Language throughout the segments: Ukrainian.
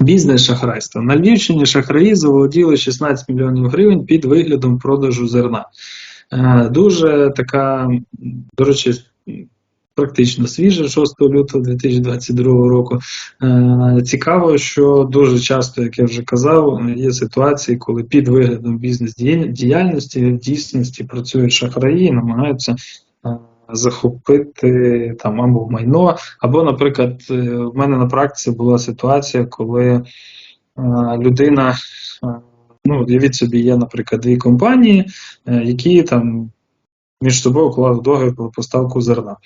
Бізнес шахрайства. На Львівщині шахраї заволоділи 16 мільйонів гривень під виглядом продажу зерна. Е, Дуже така, до речі, практично свіжа 6 лютого 2022 року. Е, Цікаво, що дуже часто, як я вже казав, є ситуації, коли під виглядом бізнес-діяльності в дійсності працюють шахраї і намагаються е, захопити там або майно, або, наприклад, е, в мене на практиці була ситуація, коли е, людина, е, ну, уявіть собі, є, наприклад, дві компанії, які там між собою уклали договір про поставку зерна.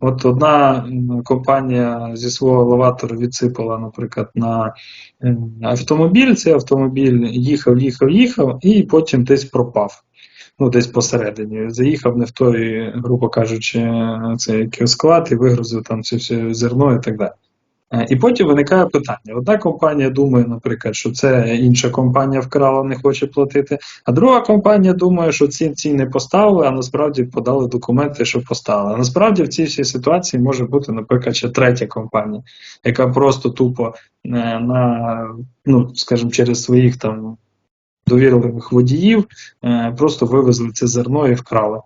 От одна компанія зі свого елеватору відсипала, наприклад, на автомобіль. Цей автомобіль їхав, їхав, їхав, і потім десь пропав. Ну, десь посередині. Заїхав не в той, грубо кажучи, цей склад і вигрузив там це все зерно і так далі. Е, І потім виникає питання: одна компанія думає, наприклад, що це інша компанія вкрала, не хоче платити, а друга компанія думає, що ці ці не поставили, а насправді подали документи, що поставили. А насправді в цій всій ситуації може бути, наприклад, ще третя компанія, яка просто тупо е, на, ну, скажімо, через своїх там довірливих водіїв е, просто вивезли це зерно і вкрали.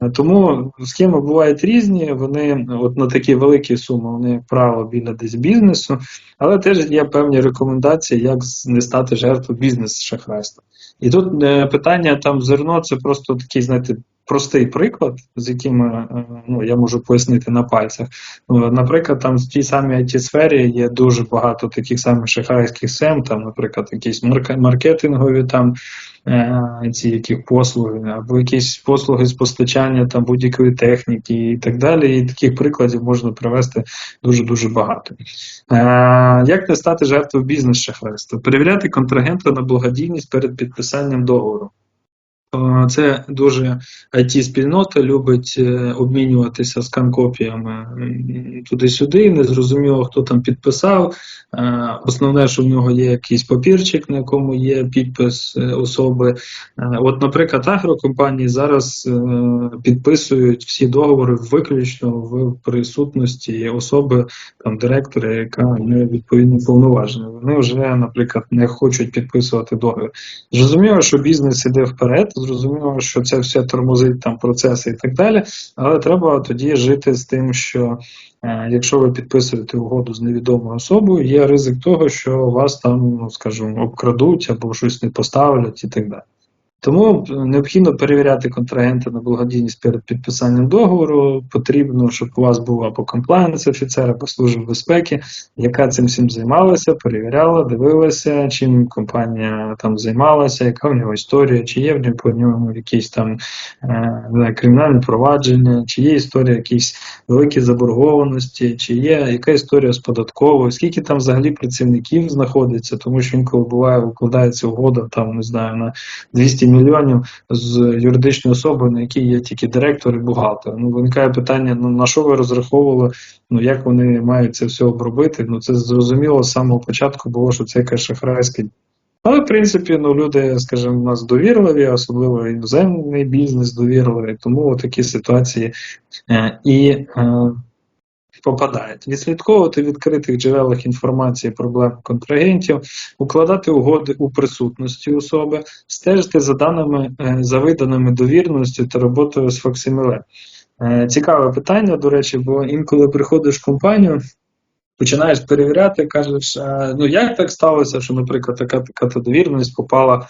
Е, Тому схеми бувають різні, вони от на такі великі суми, вони, як правило, біля десь бізнесу, але теж є певні рекомендації, як не стати жертвою бізнес-шахрайства. І тут е, питання там зерно це просто такий, знаєте, простий приклад, з яким е, ну, я можу пояснити на пальцях. Ну, Наприклад, там в тій самій it сфері є дуже багато таких самих шахрайських схем, там, наприклад, якісь маркетингові там е, ці які послуги, або якісь послуги з постачання там будь-якої техніки і так далі. І таких прикладів можна привести дуже дуже багато. Е, як не стати жертвою бізнес-шахрайства? Перевіряти контрагента на благодійність перед підписанням договору. Е, Це дуже IT-спільнота любить е, обмінюватися скан-копіями туди-сюди. Не зрозуміло, хто там підписав. Е, Основне, що в нього є якийсь папірчик, на якому є підпис особи. От, наприклад, агрокомпанії зараз підписують всі договори виключно в присутності особи там директора, яка має відповідні повноваження. Вони вже, наприклад, не хочуть підписувати договір. Зрозуміло, що бізнес іде вперед, зрозуміло, що це все тормозить там процеси і так далі. Але треба тоді жити з тим, що е, якщо ви підписуєте угоду з невідомою особою, є ризик того, що вас там, ну скажімо, обкрадуть або щось не поставлять і так далі. Тому е, необхідно перевіряти контрагента на благодійність перед підписанням договору. Потрібно, щоб у вас був або комплайнс офіцер, або служба безпеки, яка цим всім займалася, перевіряла, дивилася, чим компанія там займалася, яка в нього історія, чи є в по ньому якісь там е, кримінальні провадження, чи є історія якісь великі заборгованості, чи є яка історія з податковою, скільки там взагалі працівників знаходиться, тому що інколи буває, укладається угода там, не знаю, на 200 мільйонів з юридичної особи, на якій є тільки директор і бухгалтер. Ну, виникає питання: ну на що ви розраховували, ну як вони мають це все обробити? Ну це зрозуміло з самого початку було, що це якась шахрайська. Але, в принципі, ну люди, скажімо, у нас довірливі, особливо іноземний бізнес довірливий, тому такі ситуації е, і е, попадають. Відслідковувати в відкритих джерелах інформації проблем контрагентів, укладати угоди у присутності особи, стежити за даними, е, за виданими довірності та роботою з факсимиле. Е, Цікаве питання, до речі, бо інколи приходиш в компанію, починаєш перевіряти, кажеш, е, ну як так сталося, що, наприклад, така така довірність попала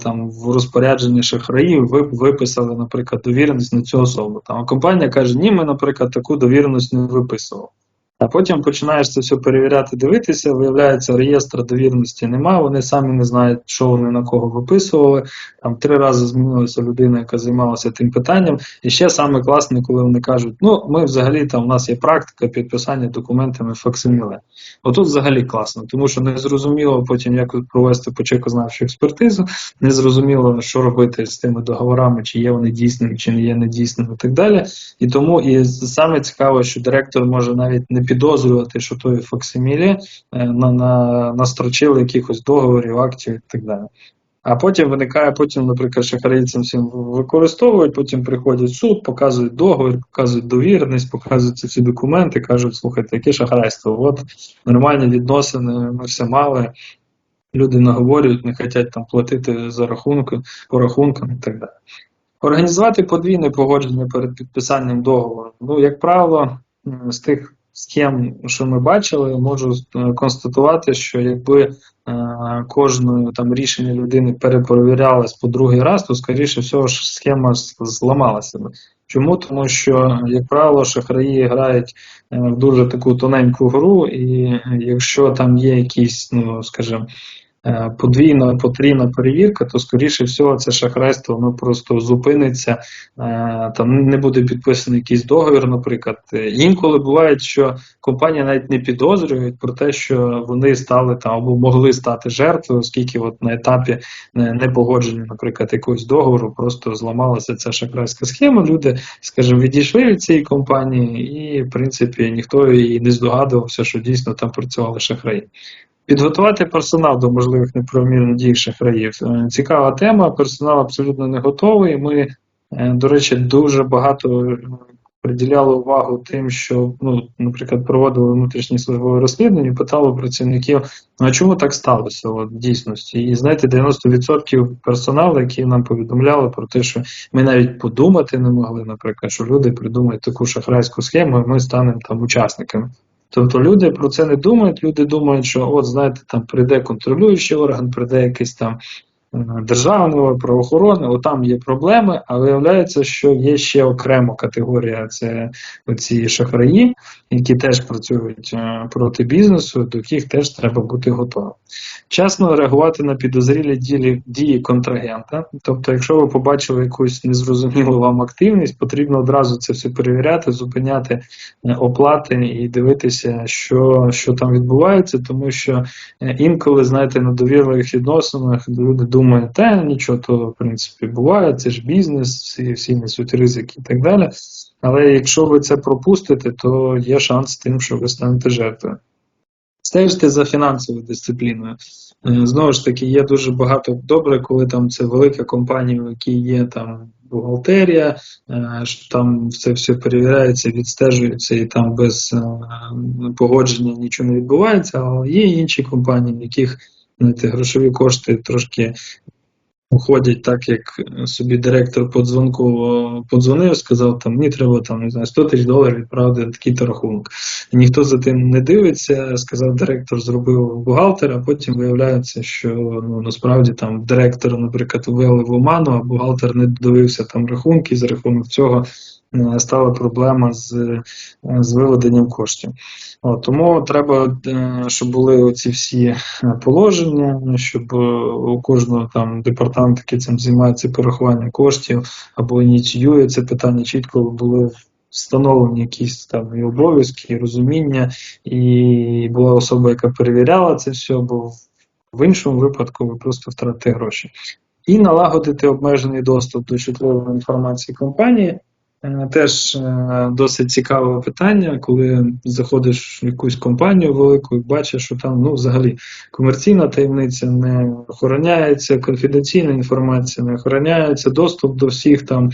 там в розпорядженні шахраїв, ви виписали, наприклад, довіреність на цю особу. Там а компанія каже, ні, ми, наприклад, таку довіреність не виписували. А потім починаєш це все перевіряти, дивитися, виявляється, реєстра довірності немає, вони самі не знають, що вони на кого виписували. Там три рази змінилася людина, яка займалася тим питанням. І ще саме класне, коли вони кажуть, ну ми взагалі там у нас є практика підписання документами факсиміле. Отут взагалі класно, тому що не зрозуміло потім, як провести почекознавчу експертизу, не зрозуміло, що робити з тими договорами, чи є вони дійсними, чи не є недійсними, і так далі. І тому і саме цікаво, що директор може навіть не підозрювати, що той факсимілі е, на, на, настрочили якихось договорів, актів і так далі. А потім виникає, потім, наприклад, шахраї всім використовують, потім приходять в суд, показують договір, показують довіреність, показують ці документи, кажуть, слухайте, яке шахрайство, от нормальні відносини, ми все мали. Люди наговорюють, не хочуть там платити за рахунки, по рахункам і так далі. Організувати подвійне погодження перед підписанням договору. Ну, як правило, з тих схем, що ми бачили, можу е, констатувати, що якби е, кожне там рішення людини перепровірялось по другий раз, то скоріше всього ж схема зламалася би. Чому? Тому що, як правило, шахраї грають е, в дуже таку тоненьку гру, і якщо там є якісь, ну скажімо, подвійна потрійна перевірка, то скоріше всього це шахрайство воно просто зупиниться, е, там не буде підписаний якийсь договір, наприклад. Е, Інколи буває, що компанія навіть не підозрюють про те, що вони стали там або могли стати жертвою, оскільки от на етапі непогодження, наприклад, якогось договору, просто зламалася ця шахрайська схема. Люди, скажімо, відійшли від цієї компанії, і в принципі ніхто і не здогадувався, що дійсно там працювали шахраї. Підготувати персонал до можливих неправомірних дій шахраїв. Е, Цікава тема. Персонал абсолютно не готовий. Ми, е, до речі, дуже багато е, приділяли увагу тим, що, ну, наприклад, проводили внутрішні службові розслідування, питали працівників, ну а чому так сталося от, в дійсності? І знаєте, 90% персоналу, які нам повідомляли про те, що ми навіть подумати не могли, наприклад, що люди придумають таку шахрайську схему, і ми станемо там учасниками. Тобто люди про це не думають, люди думають, що от знаєте, там прийде контролюючий орган, прийде якийсь там е, державний правоохоронний, от там є проблеми, а виявляється, що є ще окрема категорія це оці шахраї, які теж працюють е, проти бізнесу, до яких теж треба бути готовим. Вчасно реагувати на підозрілі дії, дії контрагента. Тобто, якщо ви побачили якусь незрозумілу вам активність, потрібно одразу це все перевіряти, зупиняти е, оплати і дивитися, що, що там відбувається, тому що інколи, знаєте, на довірливих відносинах люди думають, та нічого, то в принципі буває, це ж бізнес, всі, всі несуть ризики і так далі. Але якщо ви це пропустите, то є шанс тим, що ви станете жертвою. Стежте за фінансовою дисципліною. Знову ж таки, є дуже багато добре, коли там це велика компанія, в якій є там бухгалтерія, е, що там це все перевіряється, відстежується і там без е, погодження нічого не відбувається. Але є інші компанії, в яких знаєте, грошові кошти трошки уходять так, як собі директор по дзвонку е, подзвонив, сказав, там мені треба там не знаю 100 тисяч доларів відправити на такий-то рахунок. І ніхто за тим не дивиться, сказав директор, зробив бухгалтер, а потім виявляється, що ну насправді там директора, наприклад, ввели в оману, а бухгалтер не додивився там рахунки, за рахунок цього е, стала проблема з, е, з виведенням коштів. От, тому треба, е, щоб були оці всі е, положення, щоб е, у кожного там департамент, який цим займається перерахуванням коштів або ініціює це питання, чітко були встановлені якісь там і обов'язки, і розуміння, і була особа, яка перевіряла це все, бо в іншому випадку ви просто втратите гроші. І налагодити обмежений доступ до чутливої інформації компанії. Е, Теж е, досить цікаве питання, коли заходиш в якусь компанію велику і бачиш, що там ну, взагалі комерційна таємниця не охороняється, конфіденційна інформація не охороняється, доступ до всіх там,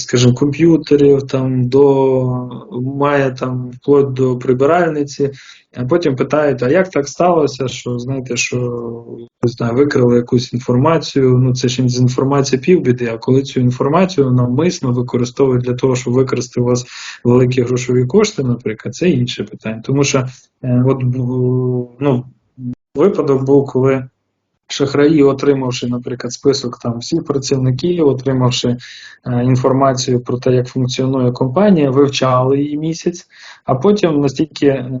скажімо, комп'ютерів, там до має там вплоть до прибиральниці, а потім питають, а як так сталося, що знаєте, що не знаю, викрили якусь інформацію, ну це ж інформація півбіди, а коли цю інформацію навмисно використовують для того, щоб використати у вас великі грошові кошти, наприклад, це інше питання. Тому що е, от ну, випадок був, коли шахраї, отримавши, наприклад, список там всіх працівників, отримавши е, інформацію про те, як функціонує компанія, вивчали її місяць, а потім настільки е,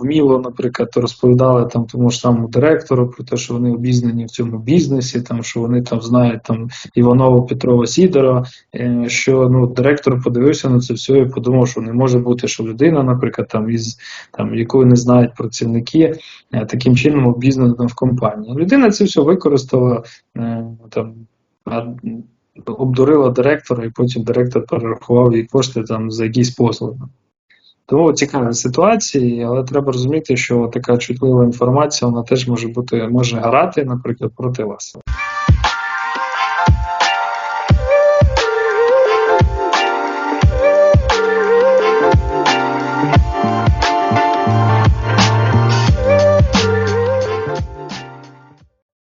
вміло, наприклад, розповідали там тому ж самому директору про те, що вони обізнані в цьому бізнесі, там що вони там знають там Іванова, Петрова, Сідорова, е, що ну директор подивився на це все і подумав, що не може бути, що людина, наприклад, там із там якої не знають працівники, е, таким чином обізнана в компанії. Людина це все використала е, там. Обдурила директора, і потім директор перерахував їй кошти там за якісь послуги. Тому цікаві ситуації, але треба розуміти, що така чутлива інформація вона теж може бути може грати, наприклад, проти вас.